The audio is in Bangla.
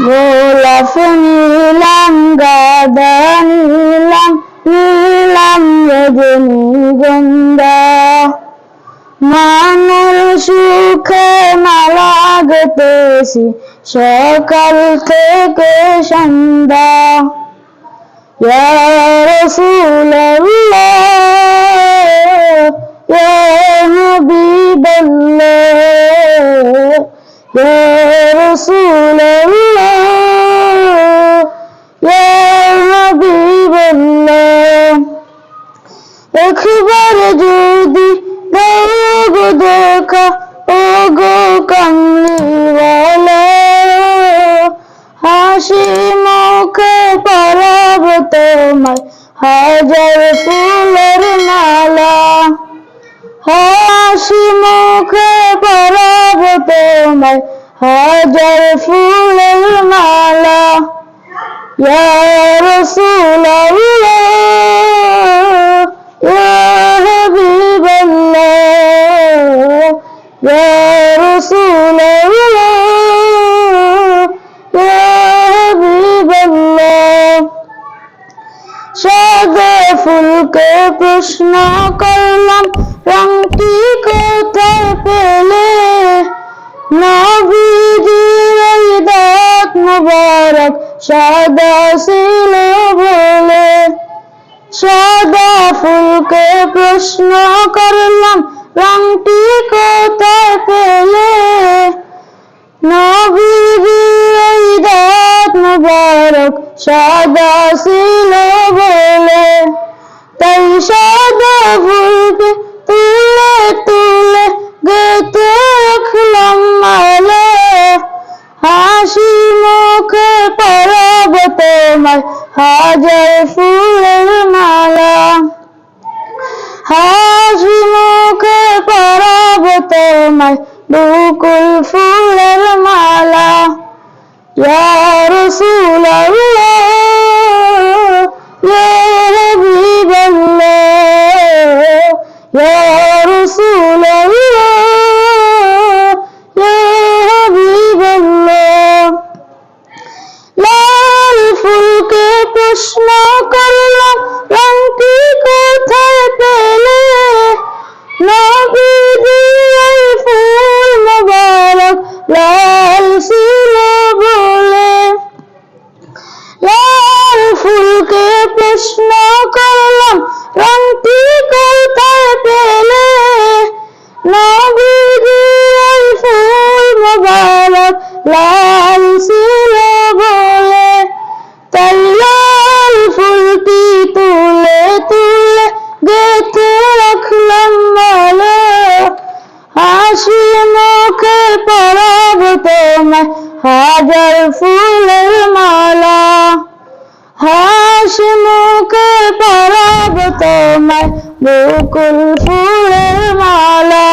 গোলাপ নিলাম গাদা নিলাম নিলাম রজনীগন্ধা মানের সুখে মালা গেতেছি সকাল থেকে সন্ধ্যা। ইয়া গো ও গো কামলিওয়ালা হাসি মুখে পরাব তোমার হাজার ফুলের মালা। হাসি মুখে পরাব তোমার হাজার ফুলের মালা। ইয়া রাসূলুল্লাহ। ফুলকে প্রশ্ন করলাম, রংটি কোথায় পেলে? নবীজির দাঁত মুবারক সাদা ছিল বলে। সাদা ফুলকে প্রশ্ন করলাম, রংটি কোথায় পেলে? নবীজির দাঁত মুবারক সাদা ছিল বলে। সাদা ফুলকে তুলে তুলে গেতে রাখলাম মালা। হাসি মুখে পরাব তোমার হাজার ফুলের মালা। হাসি মুখে পরাব তোমার বুকুল ফুলের মালা। ইয়া রাসূলুল্লাহ। ইয়া প্রশ্ন করলাম রংটি কোথায় পেলে? নবীজি এই ফুল মোবারক লাল ছিল বলে, লাল ফুলকে প্রশ্ন করলাম রাখলাম ভালো হাসি মুখে পরাব তোমায় হাজার ফুলের মালা হাসি মুখে পরাব তোমায়, বকুল ফুলের মালা।